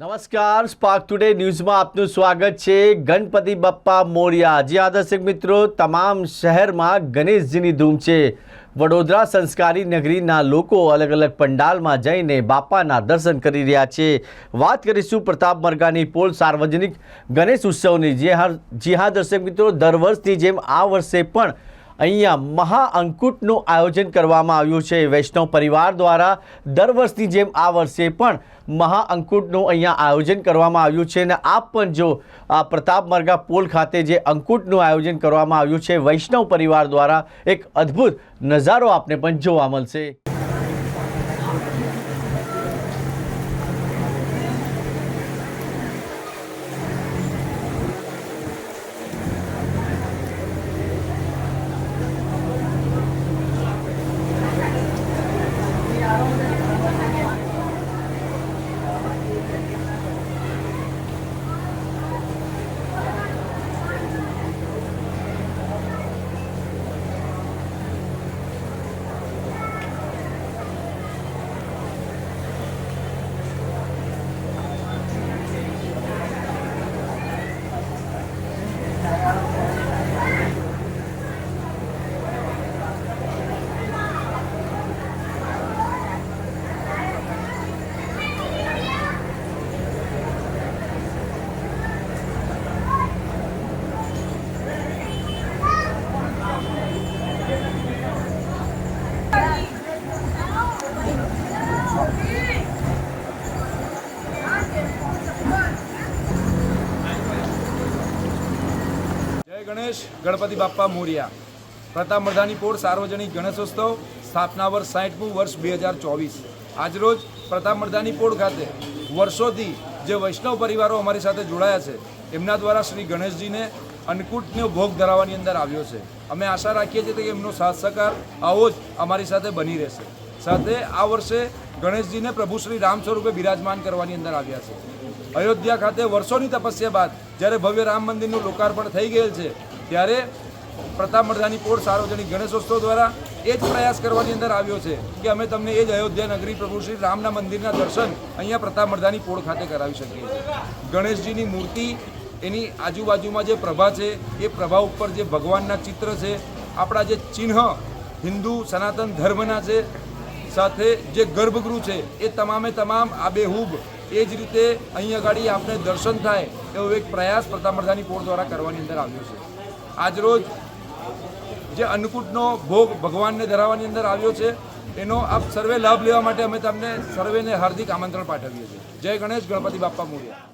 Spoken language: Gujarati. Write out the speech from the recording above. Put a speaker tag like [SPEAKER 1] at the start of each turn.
[SPEAKER 1] નમસ્કાર સ્પાર્ક ટુડે ન્યૂઝમાં આપનું સ્વાગત છે. ગણપતિ બપ્પા મોરિયા. જી આદર્શક મિત્રો, તમામ શહેરમાં ગણેશજીની ધૂમ છે. વડોદરા સંસ્કારી નગરીના લોકો અલગ અલગ પંડાલમાં જઈને બાપાના દર્શન કરી રહ્યા છે. વાત કરીશું પ્રતાપ મરઘાની પોલ સાર્વજનિક ગણેશ ઉત્સવની. જે હા, જી હા, દર્શક મિત્રો, દર વર્ષની જેમ આ વર્ષે પણ અહીંયા મહાઅંકુટનું આયોજન કરવામાં આવ્યું છે. વૈષ્ણવ પરિવાર દ્વારા દર વર્ષની જેમ આ વર્ષે પણ મહાઅંકુટનું અહીંયા આયોજન કરવામાં આવ્યું છે અને આપ પણ જો આ પ્રતાપ મરગા પોલ ખાતે જે અંકુટનું આયોજન કરવામાં આવ્યું છે, વૈષ્ણવ પરિવાર દ્વારા એક અદ્ભુત નજારો આપને પણ જોવા મળશે
[SPEAKER 2] જય ગણેશ, ગણપતિ બાપ્પા મોરિયા. પ્રતાપ મર્દાની પોળ સાર્વજનિક ગણેશોત્સવ સ્થાપના વર્ષ સાહીઠમું વર્ષ બે હજાર ચોવીસ. આજરોજ પ્રતાપ મર્દાની પોળ ખાતે વર્ષોથી જે વૈષ્ણવ પરિવારો અમારી સાથે જોડાયા છે, એમના દ્વારા શ્રી ગણેશજીને અન્નકૂટનો ભોગ ધરાવવાની અંદર આવ્યો છે. અમે આશા રાખીએ છીએ કે એમનો સાથ સહકાર આવો જ અમારી સાથે બની રહેશે. સાથે આ વર્ષે ગણેશજીને પ્રભુ શ્રી રામ સ્વરૂપે બિરાજમાન કરવાની અંદર આવ્યા છે. અયોધ્યા ખાતે વર્ષોની તપસ્યા બાદ જ્યારે ભવ્ય રામ મંદિરનું લોકાર્પણ થઈ ગયેલ છે, ત્યારે પ્રતાપ મર્દાની પોળ સાર્વજનિક ગણેશોત્સવ દ્વારા એ જ પ્રયાસ કરવાની અંદર આવ્યો છે કે અમે તમને એ જ અયોધ્યા નગરી પ્રભુ શ્રી રામના મંદિરના દર્શન અહીંયા પ્રતાપ મર્દાની પોળ ખાતે કરાવી શકીએ ગણેશજીની મૂર્તિ, એની આજુબાજુમાં જે પ્રભા છે, એ પ્રભા ઉપર જે ભગવાનના ચિત્ર છે, આપણા જે ચિહ્ન હિન્દુ સનાતન ધર્મના છે સાથે જે ગર્ભગૃહ છે, એ તમામે તમામ આબેહૂબ એ જ રીતે અહીં આગળ આપણે દર્શન થાય એવો એક પ્રયાસ પ્રતાપમર્દાની પોળ દ્વારા કરવાની અંદર આવ્યો છે. આજરોજ જે અન્નકૂટનો ભોગ ભગવાનને ધરાવવાની અંદર આવ્યો છે, એનો આપ સર્વે લાભ લેવા માટે અમે તમને સર્વેને હાર્દિક આમંત્રણ પાઠવીએ છીએ. જય ગણેશ, ગણપતિ બાપ્પા મોર્યા.